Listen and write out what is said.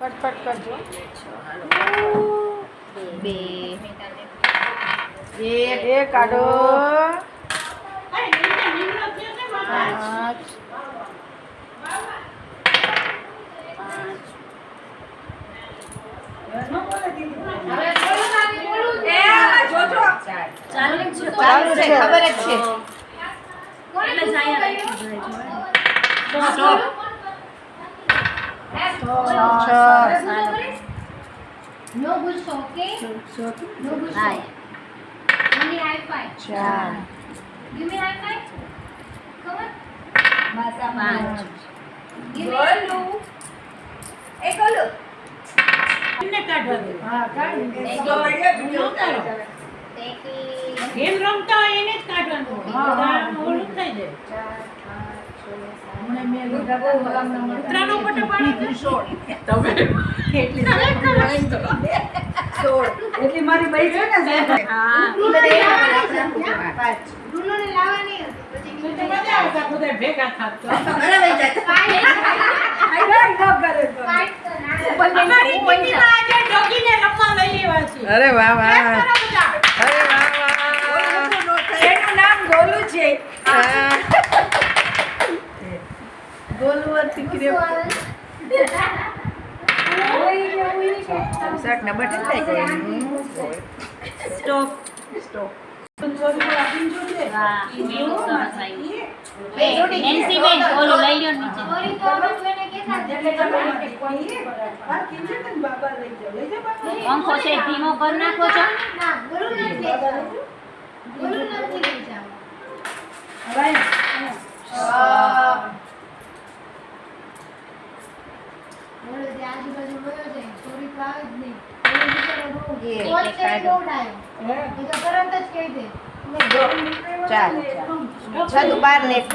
ફટફટ કરજો. બે. એક. એક કાઢો. પાંચ ચાલુ છે. ખબર જ છે. Gusto, okay? No gusto. હાય Only high five. ચાર Give me high five. Come on. પાંચ Give me. હા કાઢી Take it. ગેમ રમતા હોય એને જ કાઢવાનું ઓલું થઈ જાય એટલી મારી વાહ છે ને હા. પાંચ. Bruno ને લાવવા નહીં હતું. પછી તો તો મજા આવતા બધા ભેગા થાત તો. Fight. આઈ ન કરે તો. Fight તો ના. અમારી ટીમમાં આજે ડોગીને રમવા લઈ આવ્યા છીએ. અરે વાહ વાહ એક કરો બધા. અરે વાહ વાહ એનું નામ ગોલું છે ગોલું હતી ગુસ્સો આવે. ઓય, ઓય, ઓય. શાક ને બટન થઈ જાય સ્ટોપ સ્ટોપ વાહ મેલું સરસ આવ્યું નેન્સી બેન ઓલું લઈ લ્યો નીચે. Sorry તો અમે કોઈને કહેતા જ નથી. પંખો છે ધીમો કરી નાખો છો. આજુબાજુ વયો જાય, sorry તો આવે જ નહીં. ઓલો બિચારો બહુ એ, પોતે દોડાયો. એ તો તરત જ કહી દે. ચાલ. ચાલ. બાર ને એક